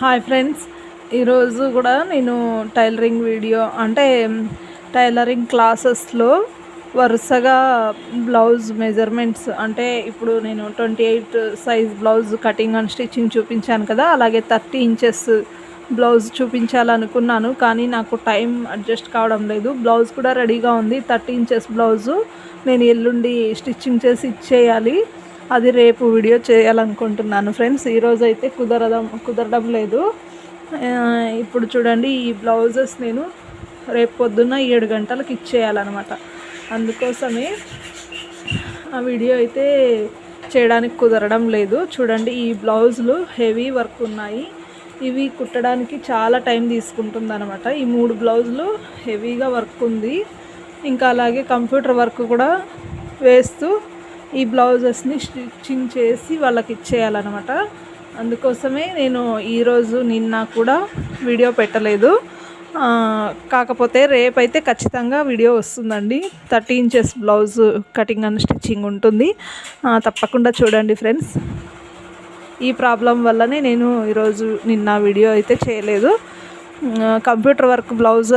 Hi friends. ఈరోజు కూడా నేను టైలరింగ్ వీడియో అంటే టైలరింగ్ క్లాసెస్లో వరుసగా బ్లౌజ్ మెజర్మెంట్స్ అంటే ఇప్పుడు నేను twenty eight size blouse cutting and stitching చూపించాను కదా అలాగే థర్టీ ఇంచెస్ బ్లౌజ్ చూపించాలనుకున్నాను కానీ నాకు టైం అడ్జస్ట్ కావడం లేదు. బ్లౌజ్ కూడా రెడీగా ఉంది. థర్టీ ఇంచెస్ బ్లౌజు నేను ఎల్లుండి స్టిచ్చింగ్ చేసి ఇచ్చేయాలి. అది రేపు వీడియో చేయాలనుకుంటున్నాను. ఫ్రెండ్స్ ఈరోజు అయితే కుదరడం కుదరడం లేదు. ఇప్పుడు చూడండి ఈ బ్లౌజెస్ నేను రేపు పొద్దున్న ఏడు గంటలకు ఇచ్చేయాలన్నమాట. అందుకోసమే ఆ వీడియో అయితే చేయడానికి కుదరడం లేదు. చూడండి ఈ బ్లౌజులు హెవీ వర్క్ ఉన్నాయి. ఇవి కుట్టడానికి చాలా టైం తీసుకుంటుంది అనమాట ఈ మూడు బ్లౌజులు హెవీగా వర్క్ ఉంది. ఇంకా అలాగే కంప్యూటర్ వర్క్ కూడా వేస్తూ ఈ బ్లౌజెస్ని స్టిచ్చింగ్ చేసి వాళ్ళకి ఇచ్చేయాలన్నమాట. అందుకోసమే నేను ఈరోజు నిన్న కూడా వీడియో పెట్టలేదు. కాకపోతే రేపైతే ఖచ్చితంగా వీడియో వస్తుందండి. Thirty inches blouse cutting and stitching ఉంటుంది. తప్పకుండా చూడండి ఫ్రెండ్స్. ఈ ప్రాబ్లం వల్లనే నేను ఈరోజు నిన్న వీడియో అయితే చేయలేదు. కంప్యూటర్ వర్క్ బ్లౌజ్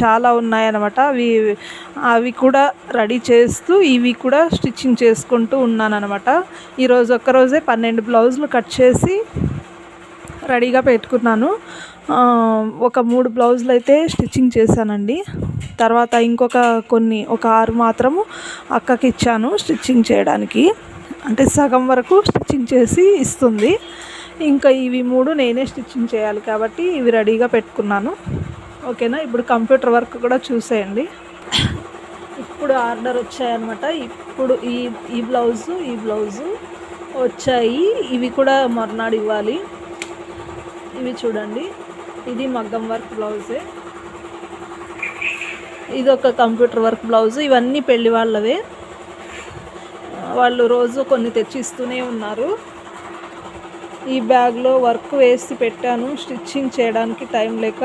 చాలా ఉన్నాయన్నమాట. అవి అవి కూడా రెడీ చేస్తూ ఇవి కూడా స్టిచ్చింగ్ చేసుకుంటూ ఉన్నానన్నమాట. ఈరోజు ఒక్కరోజే పన్నెండు బ్లౌజులు కట్ చేసి రెడీగా పెట్టుకున్నాను. ఒక మూడు బ్లౌజులు అయితే స్టిచ్చింగ్ చేశానండి. తర్వాత ఇంకొక కొన్ని ఒక ఆరు మాత్రము అక్కకి ఇచ్చాను స్టిచ్చింగ్ చేయడానికి. అంటే సగం వరకు స్టిచ్చింగ్ చేసి ఇస్తుంది. ఇంకా ఇవి మూడు నేనే స్టిచ్చింగ్ చేయాలి కాబట్టి ఇవి రెడీగా పెట్టుకున్నాను. ఓకేనా? ఇప్పుడు కంప్యూటర్ వర్క్ కూడా చూసేయండి. ఇప్పుడు ఆర్డర్ వచ్చాయన్నమాట. ఇప్పుడు ఈ ఈ బ్లౌజు ఈ బ్లౌజు వచ్చాయి. ఇవి కూడా మర్నాడు ఇవ్వాలి. ఇవి చూడండి. ఇది మగ్గం వర్క్ బ్లౌజే. ఇది ఒక కంప్యూటర్ వర్క్ బ్లౌజ్. ఇవన్నీ పెళ్ళి వాళ్ళవే. వాళ్ళు రోజు కొన్ని తెచ్చిస్తూనే ఉన్నారు. ఈ బ్యాగ్లో వర్క్ వేసి పెట్టాను స్టిచ్చింగ్ చేయడానికి టైం లేక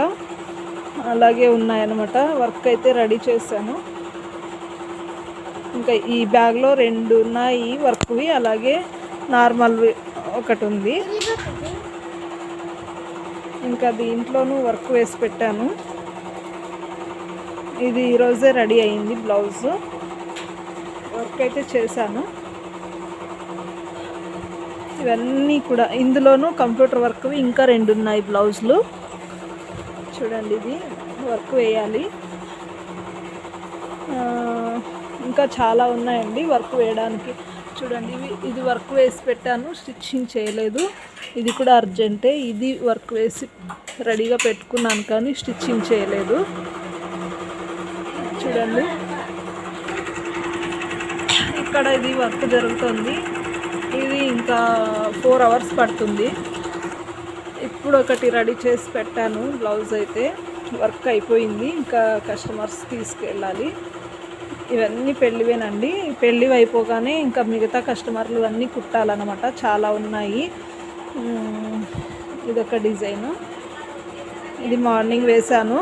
అలాగే ఉన్నాయన్నమాట. వర్క్ అయితే రెడీ చేశాను. ఇంకా ఈ బ్యాగ్లో రెండు ఉన్నాయి వర్క్వి అలాగే నార్మల్వి ఒకటి ఉంది ఇంకా దీంట్లోనూ వర్క్ వేసి పెట్టాను. ఇది ఈరోజే రెడీ అయింది బ్లౌజ్. వర్క్ అయితే చేశాను. ఇవన్నీ కూడా ఇందులోనూ కంప్యూటర్ వర్క్ ఇంకా రెండు ఉన్నాయి బ్లౌజులు. చూడండి ఇది వర్క్ వేయాలి. ఇంకా చాలా ఉన్నాయండి వర్క్ వేయడానికి. చూడండి ఇవి ఇది వర్క్ వేసి పెట్టాను స్టిచ్చింగ్ చేయలేదు. ఇది కూడా అర్జెంటే ఇది వర్క్ వేసి రెడీగా పెట్టుకున్నాను కానీ స్టిచ్చింగ్ చేయలేదు. చూడండి. ఇక్కడ ఇది వర్క్ జరుగుతుంది. ఇది ఇంకా ఫోర్ అవర్స్ పడుతుంది. ఇప్పుడు ఒకటి రెడీ చేసి పెట్టాను. బ్లౌజ్ అయితే వర్క్ అయిపోయింది. ఇంకా కస్టమర్స్ తీసుకెళ్ళాలి. ఇవన్నీ పెళ్ళివేనండి. పెళ్ళి అయిపోగానే ఇంకా మిగతా కస్టమర్లు అన్నీ కుట్టాలన్నమాట. చాలా ఉన్నాయి. ఇదొక డిజైను. ఇది మార్నింగ్ వేశాను.